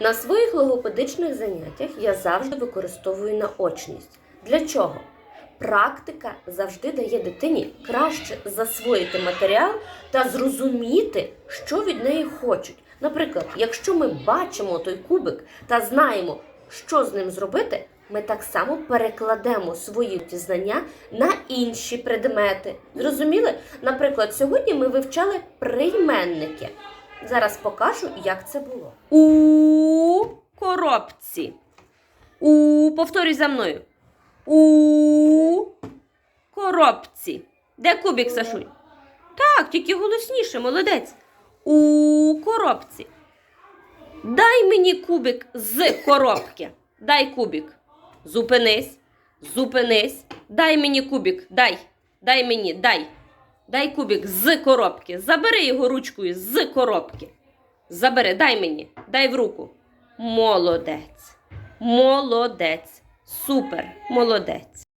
На своїх логопедичних заняттях я завжди використовую наочність. Для чого? Практика завжди дає дитині краще засвоїти матеріал та зрозуміти, що від неї хочуть. Наприклад, якщо ми бачимо той кубик та знаємо, що з ним зробити, ми так само перекладемо свої знання на інші предмети. Зрозуміли? Наприклад, сьогодні ми вивчали прийменники. Зараз покажу, як це було. У коробці. У повторюй за мною. У коробці. Де кубик, Сашунь? Так, тільки голосніше, молодець. У коробці. Дай мені кубик з коробки. Дай кубик. Зупинись. Зупинись. Дай мені кубик. Дай. Дай мені, дай. Дай кубик з коробки. Забери його ручкою з коробки. Забери, дай мені. Дай в руку. Молодець. Молодець. Супер. Молодець.